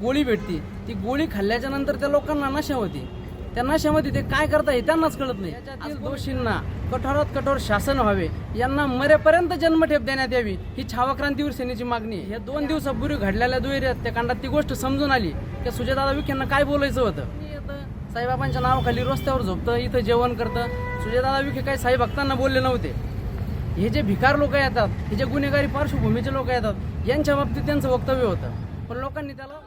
गोळी भेटते. ती गोळी खाल्ल्याच्या नंतर त्या लोकांना नशा होती. त्या नशामध्ये ते काय करता हे त्यांनाच कळत नाही. दोषींना कठोरात कठोर शासन व्हावे. यांना मरेपर्यंत जन्मठेप देण्यात यावी. ही छावाक्रांतीवर सेनेची मागणी आहे. या दोन दिवसापूर्वी घडलेल्या दुहेऱ्यात त्या कांडात ती गोष्ट समजून आली. की सुजयदादा विखेंना काय बोलायचं होतं? साईबाबांच्या नावाखाली रस्त्यावर झोपतं इथं जेवण करतं. सुजयदादा विखे काही साई भक्तांना बोलले नव्हते. हे जे भिकार लोक येतात हे जे गुन्हेगारी पार्श्वभूमीचे लोक येतात यांच्या बाबतीत त्यांचं वक्तव्य होतं. पण लोकांनी त्याला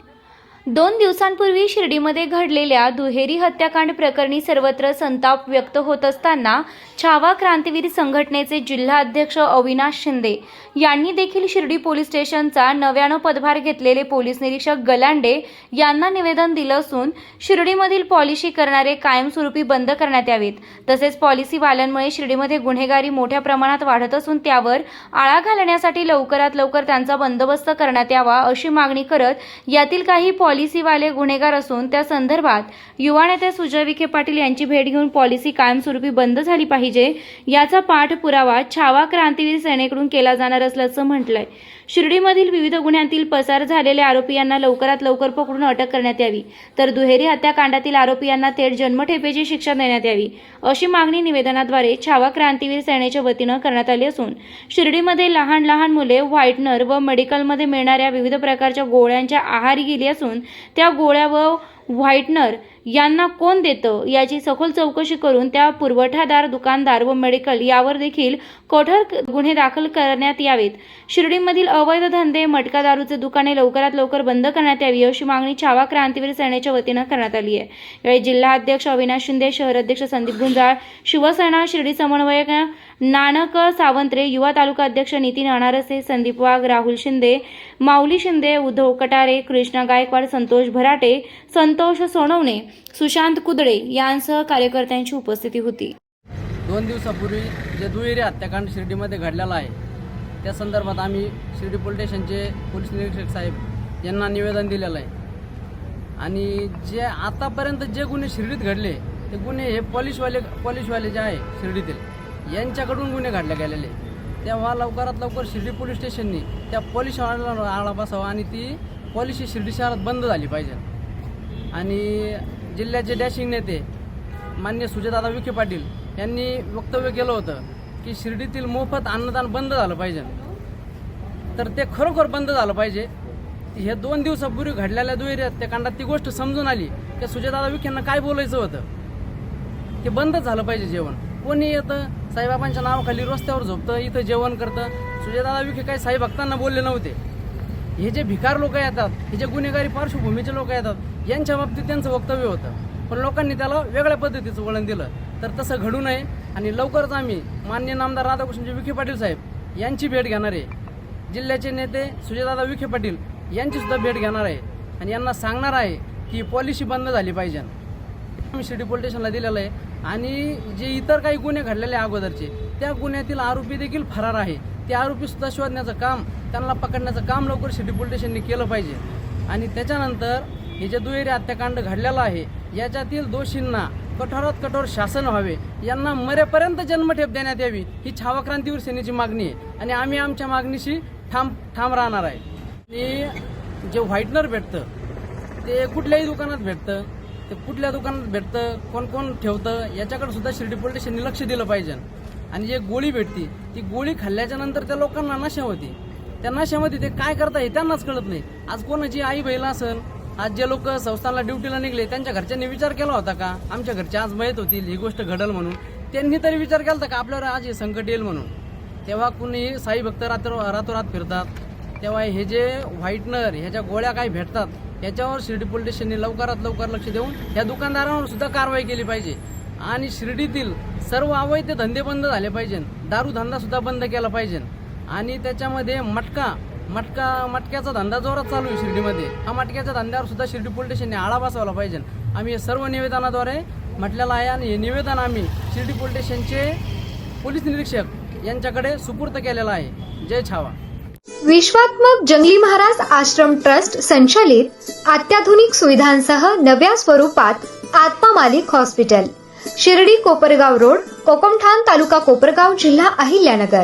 दोन दिवसांपूर्वी शिर्डीमध्ये घडलेल्या दुहेरी हत्याकांड प्रकरणी सर्वत्र संताप व्यक्त होत असताना छावा क्रांतीवीर संघटनेचे जिल्हा अध्यक्ष अविनाश शिंदे यांनी देखील शिर्डी पोलीस स्टेशनचा नव्यानं पदभार घेतलेले पोलीस निरीक्षक गलांडे यांना निवेदन दिलं असून शिर्डीमधील पॉलिसी करणारे कायमस्वरूपी बंद करण्यात यावेत. तसेच पॉलिसीवाल्यांमुळे शिर्डीमध्ये गुन्हेगारी मोठ्या प्रमाणात वाढत असून त्यावर आळा घालण्यासाठी लवकरात लवकर त्यांचा बंदोबस्त करण्यात यावा अशी मागणी करत यातील काही पॉलिसीवाले गुन्हेगार असून त्या संदर्भात युवा नेते सुजय विखे पाटील यांची भेट घेऊन पॉलिसी कायमस्वरूपी बंद झाली पाहिजे याचा पाठपुरावा छावा क्रांतीवीर सेनेकडून केला जाणार असल्याचं म्हटलंय. शिर्डीमधील विविध गुन्ह्यांतील पसार झालेल्या आरोपी यांना लवकरात लवकर पकडून अटक करण्यात यावी. तर दुहेरी हत्याकांडातील आरोपी यांना थेट जन्मठेपेची शिक्षा देण्यात यावी अशी मागणी निवेदनाद्वारे छावा क्रांतीवीर सेनेच्या वतीनं करण्यात आली असून शिर्डीमध्ये लहान लहान मुले व्हाईटनर व मेडिकलमध्ये मिळणाऱ्या विविध प्रकारच्या गोळ्यांच्या आहारी गेली असून त्या गोळ्या व व्हाईटनर यांना कोण देतं? याची सखोल चौकशी करून त्या पुरवठादार दुकानदार व मेडिकल यावर देखील कठोर गुन्हे दाखल करण्यात यावेत. शिर्डीमधील अवैध धंदे मटका दारूचे दुकाने लवकरात लवकर बंद करण्यात यावी अशी मागणी छावा क्रांतीवीर सेनेच्या वतीनं करण्यात आली आहे. यावेळी जिल्हा अध्यक्ष अविनाश शिंदे शहर अध्यक्ष संदीप गुंजाळ शिवसेना शिर्डी समन्वयक नानक सावंत्रे युवा तालुका अध्यक्ष नितीन अनारसे संदीप वाघ राहुल शिंदे माऊली शिंदे उद्धव कटारे कृष्णा गायकवाड संतोष भराटे संतोष सोनवणे सुशांत कुदळे यांसह कार्यकर्त्यांची उपस्थिती होती. दोन दिवसापूर्वी जे दुहेरी हत्याकांड शिर्डीमध्ये घडलेला आहे त्या संदर्भात आम्ही शिर्डी पोलीस स्टेशनचे पोलीस निरीक्षक साहेब यांना निवेदन दिलेलं आहे. आणि जे आतापर्यंत जे गुन्हे शिर्डीत घडले ते गुन्हे हे पॉलिशवाले पॉलिशवाले जे आहे शिर्डीतील यांच्याकडून गुन्हे घडले गेलेले. तेव्हा लवकरात लवकर शिर्डी पोलीस स्टेशननी त्या पॉलिशवाला आळा बसावा आणि ती पॉलिसी शिर्डी शहरात बंद झाली पाहिजे. आणि जिल्ह्याचे डॅशिंग नेते मान्य सुजयदादा विखे पाटील यांनी वक्तव्य केलं होतं की शिर्डीतील मोफत अन्नदान बंद झालं पाहिजे. तर ते खरोखर बंद झालं पाहिजे. हे दोन दिवसापूर्वी घडलेल्या दुहेऱ्यात त्या कांडात ती गोष्ट समजून आली की सुजयदादा विखेंना काय बोलायचं होतं? ते बंदच झालं पाहिजे जेवण. कोणी येतं? साईबाबांच्या नावाखाली रस्त्यावर झोपतं इथं जेवण करतं. सुजयदादा विखे काही साई भक्तांना बोलले नव्हते. हे जे भिकार लोक येतात हे जे गुन्हेगारी पार्श्वभूमीचे लोक येतात यांच्या बाबतीत त्यांचं वक्तव्य होतं. पण लोकांनी त्याला वेगळ्या पद्धतीचं वळण दिलं. तर तसं घडू नये आणि लवकरच आम्ही मान्य नामदार राधाकृष्णजी विखे पाटील साहेब यांची भेट घेणार आहे. जिल्ह्याचे नेते सुजयदादा विखे पाटील यांची सुद्धा भेट घेणार आहे. आणि यांना सांगणार आहे की पॉलिसी बंद झाली पाहिजे. आम्ही शिर्डी पोलीस स्टेशनला दिलेलं आहे. आणि जे इतर काही गुन्हे घडलेले आहे अगोदरचे त्या गुन्ह्यातील आरोपी देखील फरार आहे. ते आरोपीसुद्धा शोधण्याचं काम त्यांना पकडण्याचं काम लवकर शिर्डी पोलीस स्टेशनने केलं पाहिजे. आणि त्याच्यानंतर हे जे दुहेरी हत्याकांड घडलेलं आहे याच्यातील दोषींना कठोरात कठोर शासन व्हावे. यांना मरेपर्यंत जन्मठेप देण्यात यावी ही छावाक्रांतीवर सेनेची मागणी आहे. आणि आम्ही आमच्या मागणीशी ठाम ठाम राहणार आहे. आणि जे व्हाईटनर भेटतं ते कुठल्याही दुकानात भेटतं ते कुठल्या दुकानात भेटतं कोण कोण ठेवतं याच्याकडे सुद्धा शिर्डी पोलीस स्टेशनने लक्ष दिलं पाहिजे. आणि जे गोळी भेटती ती गोळी खाल्ल्याच्या नंतर त्या लोकांना नशा होती. त्या नशामध्ये ते काय करता हे त्यांनाच कळत नाही. आज कोणाची आई बहिला असेल आज जे लोक संस्थानला ड्युटीला निघले त्यांच्या घरच्यांनी विचार केला होता का? आमच्या घरचे आज मयत होतील ही गोष्ट घडल म्हणून. त्यांनी तरी विचार केला होता का आपल्यावर आज हे संकट येईल म्हणून. तेव्हा कुणी साई भक्त रात्र रातोरात फिरतात. तेव्हा हे जे व्हाईटनर ह्याच्या गोळ्या काही भेटतात याच्यावर शिर्डी पोलीस स्टेशनने लवकरात लवकर लक्ष देऊन या दुकानदारांवर सुद्धा कारवाई केली पाहिजे. आणि शिर्डीतील सर्व अवैध धंदे बंद झाले पाहिजे दारू धंदा सुद्धा बंद केला पाहिजे आणि त्याच्यामध्ये मटका मटका मटक्याचा धंदा जोरात चालू आहे शिर्डीमध्ये. हा मटक्याच्या धंद्यावर सुद्धा शिर्डी पोलीस स्टेशनने आळा बसवला पाहिजे. आम्ही हे सर्व निवेदनाद्वारे म्हटलेलं आहे आणि हे निवेदन आम्ही शिर्डी पोलीस स्टेशनचे पोलीस निरीक्षक यांच्याकडे सुपूर्द केलेलं आहे. जय छावा. विश्वात्मक जंगली महाराज आश्रम ट्रस्ट संचालित अत्याधुनिक सुविधांसह नव्या स्वरूपात आत्मा मालिक हॉस्पिटल. शिर्डी कोपरगाव रोड कोकमठाण तालुका कोपरगाव जिल्हा अहिल्यानगर.